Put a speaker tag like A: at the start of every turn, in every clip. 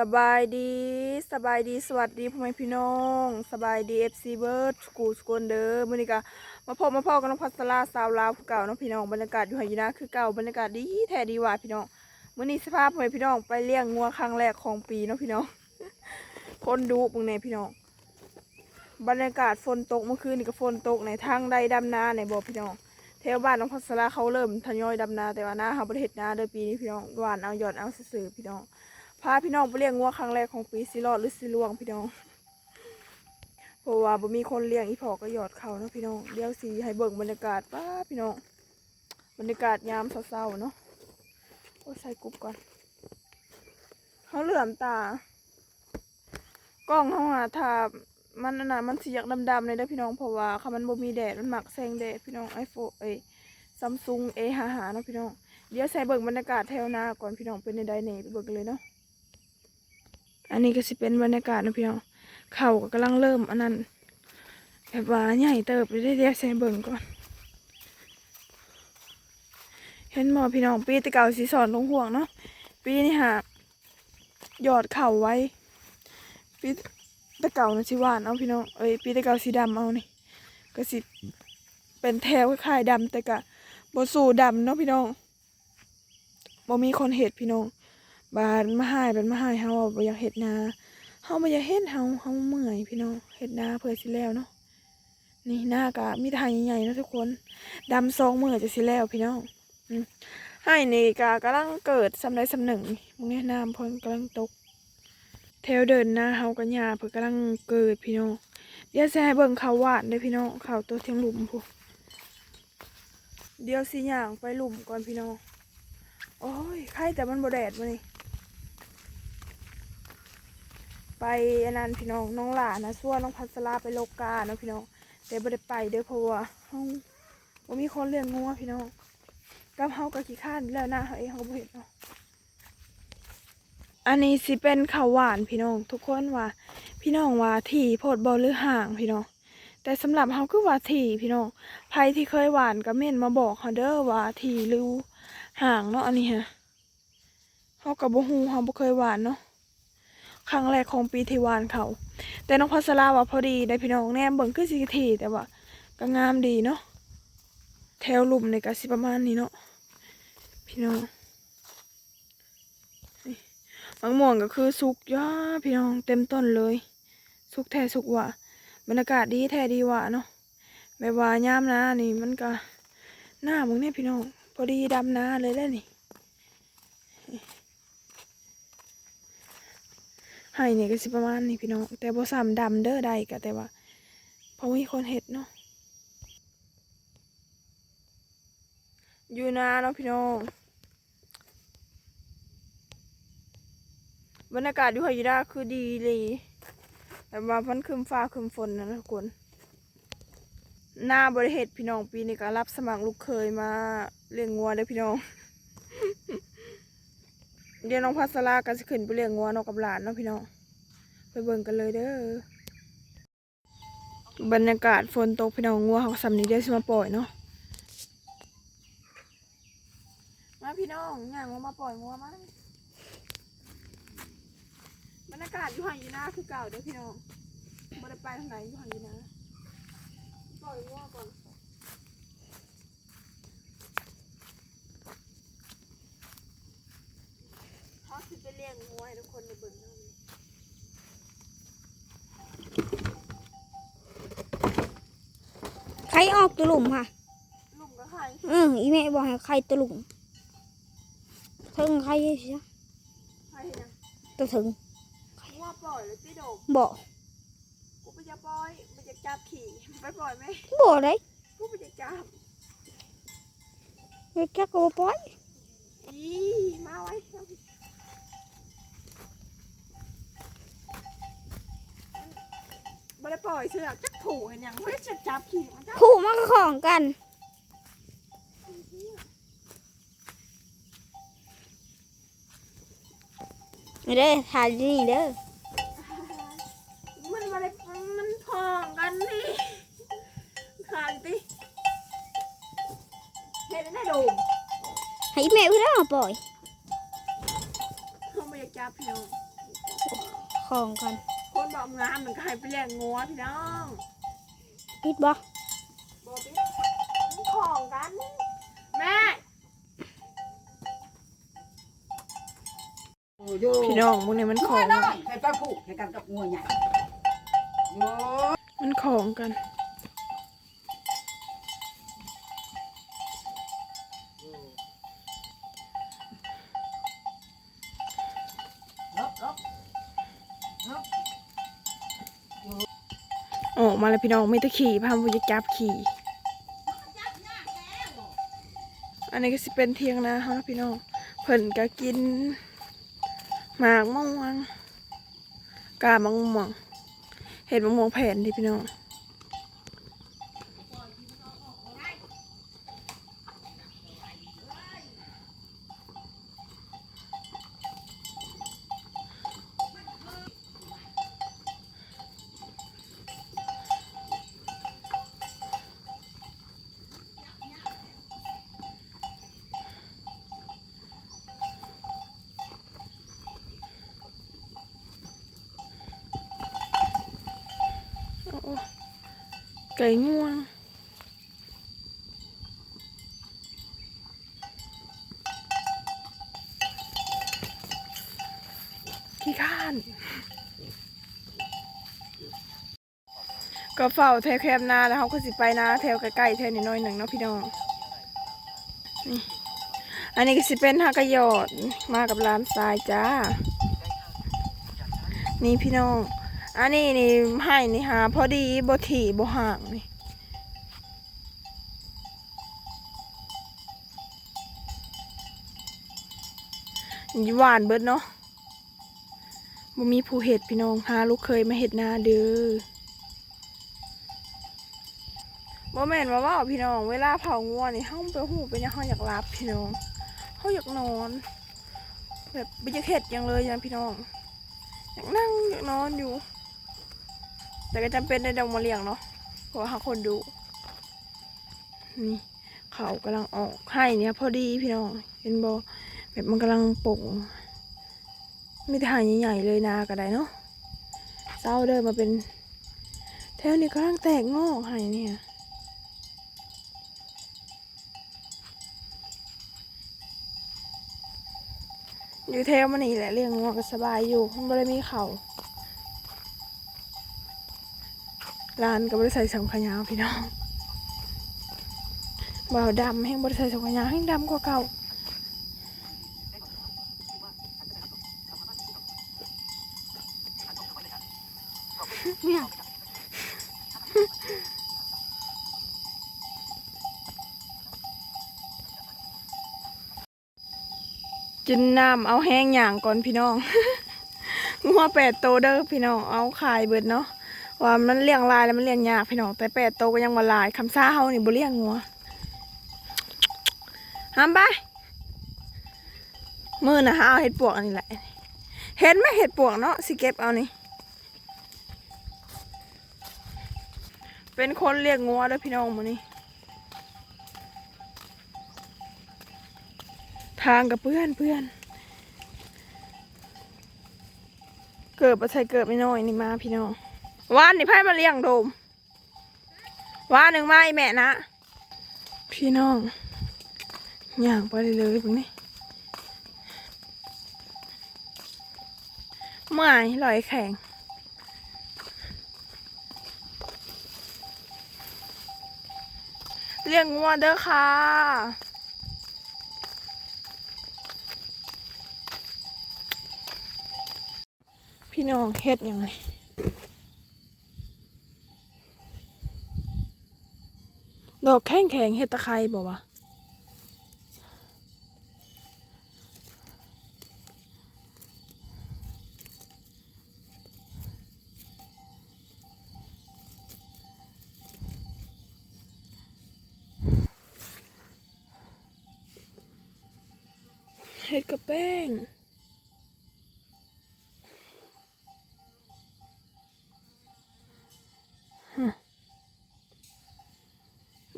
A: สบายดีสบายดีสวัสดีพ่อแม่พี่น้อง สบายดีเอฟซีเบิร์ดกูสกลเด้อมื้อนี้ก็มาพบมาพ่อกับน้องพัสลาสาวลาวผู้เก่าน้องพี่น้องบรรยากาศอยู่ไหยีนาคือเก่าบรรยากาศดีแท้ดีหว่าพี่น้องมื้อนี้สภาพพ่อแม่พี่น้องไปเลี้ยงงัวครั้งแรกของปีเนาะพี่น้องคนดูมึงเนี่ยพี่น้อง บรรยากาศฝนตกเมื่อคืนนี่ก็ฝนตกในทางใดดำนาในบ่พี่น้องแถวบ้านน้องพัสลาเขาเริ่มทยอยดำนาแต่ว่าหน้าเขาประเทศนาเด้อปีนี้พี่น้องหวานเอาหยอดเอาซื่อพี่น้อง พาพี่น้องไปเลี้ยงงัวครั้งแรกของปีสิรอดหรือสิลวงพี่น้องเพราะว่าบ่มีคนเลี้ยงอีพอก็หยอดเขาเนาะพี่น้องเดี๋ยวสีให้เบิ่งบรรยากาศป้าพี่น้องบรรยากาศยามเศร้าๆเนาะโอ้ใส่กรุ๊บก่อนเขาเหลื่อมตากล้องเขาหาทามันน่ะมันสีอยากดำๆเลยเด้อพี่น้องเพราะว่าค่ะมันบ่มีแดดมันหมักแสงแดดพี่น้องไอโฟเอซัมซุงเอหาหานะพี่น้องเดี๋ยวใส่เบิ่งบรรยากาศแถวหน้าก่อนพี่น้องเป็นในใดเน่ไปเบิ่งกันเลยเนาะ อันนี้ก็สิเป็นบรรยากาศนะพี่น้องเขาก็กำลังเริ่มอันนั้นแบบว่าใหญ่เติบเลยได้เดียวใส่เบิ่งก่อน เห็นหมอพี่น้องปีตะเก่าสีสอนลงห่วงเนาะปีนี้ฮะหยอดเข่าไว้ ปีตะเก่านะสิวานเอาพี่น้องเอ้ยปีตะเก่าสีดำเอานี่ก็สิเป็นแถวคล้ายดำแต่กะบสู่ดำเนาะพี่น้องบ่มีคนเห็ดพี่น้อง บานมาหายเป็นมาหายเฮาบ่อยากเฮ็ดนาเฮาบ่อยากเฮ็ดเฮาเฮาเมื่อยพี่น้องเฮ็ดนาเพื่อสิแล้วเนาะนี่หน้ากะมีทางใหญ่ๆนะทุกคนดำซองเมื่อจะสิแล้วพี่น้องให้นี่กะกำลังเกิดสำใดสำหนึ่งมึงเนี่น้ำพิ่นกำลังตกแถวเดินหน้าเฮากับหญ้าเพิ่นกำลังเกิดพี่น้องเดี๋ยวสิให้เบิ่งข้าวหวานเด้อพี่น้องข้าวตัวเทียงหลุมพูนเดี๋ยวสิย่างไปหลุมก่อนพี่น้องโอ้ยไข่แต่มันบ่แดดมื้อนี้ ไปอันนั้นพี่น้องน้องหลานนะส่วนน้องพัสลาไปโลกาเนาะพี่น้องแต่บ่ได้ไปเด้อเพราะว่าเฮาบ่มีคนเลี้ยงงัวพี่น้องกับเฮาก็ขี้ข้านแล้วนะเฮาเองเฮาบ่เห็นเนาะอันนี้สิเป็นข้าวหวานพี่น้อง ทุกคนว่า พี่น้องว่าที่โพดบ่หรือห่างพี่น้อง แต่สำหรับเฮาคือว่าที่พี่น้องใครที่เคยหวานก็เม่นมาบอกเฮาเด้อว่าที่หรือห่างเนาะอันนี้ฮะเฮาก็บ่ฮู้เฮาบ่เคยหวานเนาะ ครั้งแรกของปีที่วานเขา แต่น้องพัสลาว่าพอดีได้พี่น้องแนมเบิ่งคือสิทีแต่ว่าก็งามดีเนาะแถวหลุมในกะสิประมาณนี้เนาะพี่น้องนี่มะม่วงก็คือสุกย่าพี่น้องเต็มต้นเลย สุกแท้สุกว่าบรรยากาศดีแท้ดีว่าเนาะแบบว่ายามนะนี่มันก็หน้ามึงเนี่ยพี่น้องพอดีดำนาเลยแล้วนี่ ให้เนี่ยก็สิประมาณนี้พี่น้องแต่บ่ซ้ำดำเด้อใดก็แต่ว่าเพราะมีคนเห็ดเนาะอยู่นาเนาะพี่น้องบรรยากาศอยู่ไหยีดาคือดีเลยแต่ว่ามันคืมฟ้าคืมฝนนะทุกคนหน้าบริเหตุพี่น้องปีนี้ก็รับสมัครลูกเคยมาเลี้ยงงัวเด้อพี่น้อง เดี๋ยวน้องพัสลาก็จะขึ้นไปเลี้ยงงัวนอกกับหลานเนาะพี่น้องไปเบิ่งกันเลยเด้อบรรยากาศฝนตกพี่น้องงัวเขาสำนี้เดี๋ยวสิมาปล่อยเนาะมาพี่น้องย่างงัวมาปล่อยงัวมาบรรยากาศอยู่ห่างยู่หน้าคือเก่าเด้อพี่น้องบ่ได้ไปทางไหนอยู่ห่างยู่หน้าปล่อยงัวก่อนเขาสิไปเลี้ยงงัวให้ทุกคนได้เบิ่งเนาะ
B: ใครออก ตะหลุมค่ะ
A: ลุงก็ใคร
B: อืออีแม่บอกให้ใครตะหลุมถึงใครเสีย
A: ใครนะ
B: ตะถึง
A: ว่าปล่อยเลยพี่โดม
B: บอก
A: กูไปจะปล่อยไปจะจับขี่ไปปล่อยไหม
B: บอกเลย
A: กูไปจะจับ
B: ไม่แค่กูปล่อย
A: อีมาไว้ไม่ได้ปล่อยเสือกจัก ผูเห็นยังไม่ได้จะจับขี่มันจับ
B: คู่มันก็ของกันไม่ได้ถ่ายนี่เด้อ
A: มันมาได้มันพองกันนี่ขางติเห็นได้โดม
B: ให้แม่พี่ได้มาปล่อย
A: เขาไม่อยากจับพี่น้อง
B: ของกัน
A: คนบอกงามหนึ่งก็ให้ไปเลี้ยงงัวพี่น้อง
B: ปิดบ่
A: บอกพี่ของกันแม่
C: โอ้โย
A: พี่น้องพวกนี้มันข
C: งั
A: อ
C: ว
A: ง
C: น้อยให้ป้าผูกให้กันกับงัวใหญ่โย
A: มันของกัน
C: ลบลบลบ
A: ออก มาแล้วพี่น้องไม่ตะขี่พามุจะจับขี่อันนี้ก็สิเป็นเทียงนาเขานะพี่น้องเพิ่นก็กินหมากมะม่วงกาบมะม่วงเห็ดมะม่วงแผ่นที่พี่น้อง ก่ง่วงขี้ข้านก็เฝ้าแถวแคบนาแล้วเขาก็สิไปนาแถวใกล้ๆแถวนิดหน่อยหนึ่งเนาะพี่น้องนี่อันนี้ก็สิเป็นฮากะยอดมากับร้านทรายจ้า นี่พี่น้อง อันนี้นี่ให้นี่หาพอดีบ่ถี่บ่ห่างนี่หวานเบิดเนาะบ่มีผู้เห็ดพี่น้องหาลูกเคยมาเห็ดนาเด้อบ่แม่นว่าว่าพี่น้อง เวลาเผางัวนี่เฮาไปหูเป็นหยังเฮาอยากหลับพี่น้องเฮาอยากนอน แบบบ่อยากเฮ็ดหยังเลยนะพี่น้อง อยากนั่งอยากนอนอยู่ แต่ก็จำเป็นในดองมาเลี้ยงเนาะเพราะว่าหาคนดูนี่เขากำลังออกให้เนี่ยพอดีพี่น้องเห็นบอแบบมันกำลังป่งมีแต่หายใหญ่ๆเลยนาก็ได้เนาะเศร้าเดินมาเป็น แถวนี้กำลังแตกงอกให้เนี่ยอยู่แถวมันนี่แหละเลี้ยงงัวก็สบายอยู่มันไม่ได้มีเขา ร้านก็บริใส่สองขยาพี่น้องบ่าวดำแห้งบริใส่สองขยาแห้งดำกว่าเก่าเนี่ยกินน้ำเอาแห้งอย่างก่อนพี่น้องงัวแปดโตวเด้อพี่น้องเอาขายเบิดเนาะ ว่ามันเลี้ยงลายแล้วมันเลี้ยงยากพี่น้องแต่แปดโตก็ยังว่าลายคำซ่าเฮานี่บ่เลี้ยงงัวห้ามไปมือนะฮะเอาเห็ดปวกอันนี้แหละเห็นไหมเห็ดปวกเนาะสิเก็บเอานี่เป็นคนเลี้ยงงัวเด้อพี่น้องมื้อนี้ทางกับเพื่อนเพื่อน เกิดมาใส่เกิดไม่น้อยนี่มาพี่น้อง วานนี่ไพ่มาเลี้ยงโดมวานหนึ่งไม้แม่นะ พี่น้องย่างไปเลยเลยพวกนี้เมื่ลอยแข็งเลี้ยงงัวเด้อค่ะพี่น้องเฮ็ดยังไง อกแข็งแข็งเห็ดตะไคร้บอกว่าเห็ดกับแป้ง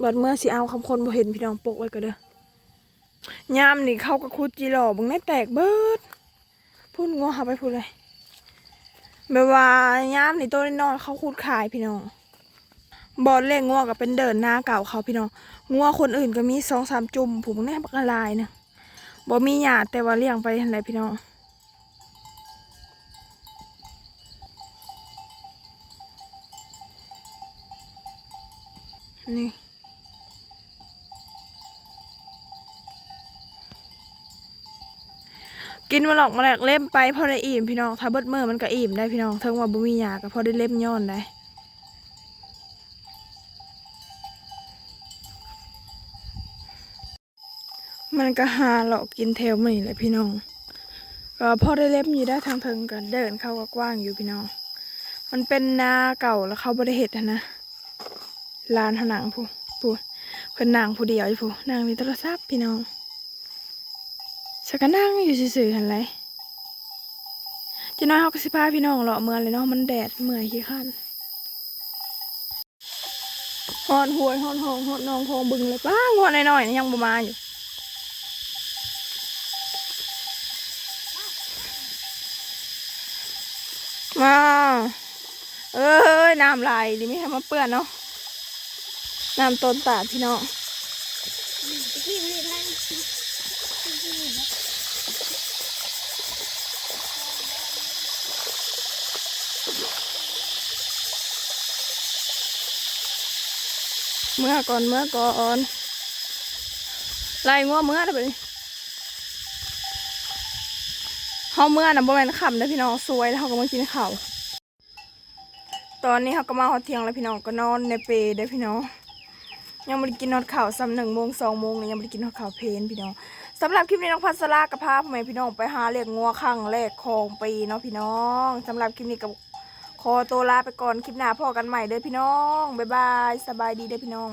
A: บัดเมื่อสิเอาคำคนบ่เห็นพี่น้องปกไว้ก็เด้อยามนี่เขาก็คุดจีหล่อบึงได้แตกเบิดพูดงัวหาไปพูดเลยแบบว่ายามนี่ตัวน้อยเขาคูดขายพี่น้องบอลเล่งงัวก็เป็นเดินหน้าเก่าเขาพี่น้องงัวคนอื่นก็มีสองสามจุ่มผูกแน่บักละลายนะบ่มีหยาดแต่ว่าเลี้ยงไปทันไรพี่น้องนี่ กินมาหลอกมาแหลกเล่มไปพอได้อิ่มพี่น้องถ้าเบิดเมื่อมันก็อิ่มได้พี่น้องเทิงว่าบ่มีหยาก็พอได้เล่มย้อนได้มันก็หาหลอกกินแถวมันนี่แหละพี่น้องก็พอได้เล็บอยู่ได้ทางเทิงกันเดินเข้าก็กว้างอยู่พี่น้อง มันเป็นนาเก่าแล้วเขาบริเหตุนะลานผนังผู้ผู้เพิ่นนางผู้เดียวอยู่ผู้นางมีโทรศัพท์พี่น้อง ฉันก็นั่งอยู่ซื่อๆหันไรจะน้อยเขาก็สิพาพี่น้องเลาะเมืองเลยเนาะมันแดดเมื่อยขี้ขันฮอนหวยฮอนหองฮอนนองพองบึงเลยป้างฮอนน้อยๆยังบ่มาณอยู่มาเอ้ยน้ำลายดิไม่ให้มาเปื้อนเนาะน้ำต้นตาพี่น้อง เมื่อก่อนเมื่อก่อนไล่งัวเมื่อได้ปะนี่เฮาเมื่อน่ะบ่แม่นค่ำเด้พี่น้องสวยแล้วเฮาก็มากินข้าวตอนนี้เขาก็มาฮอเที่ยงแล้วพี่น้องก็นอนในเปรได้พี่น้องยังไม่ได้กินนอดข่าวซ้ำหนึ่งโมงสองโมงเลยยังไม่ได้กินนอดข่าวเพนพี่น้องสำหรับคลิปนี้น้องพัสลากับพาพแม่พี่น้องไปหาเลี้ยงงัวข้างแรกของปีเนาะพี่น้องสำหรับคลิปนี้กับ ขอตัวลาไปก่อนคลิปหน้าพอกันใหม่เด้อพี่น้อง บ๊ายบาย สบายดีเด้อพี่น้อง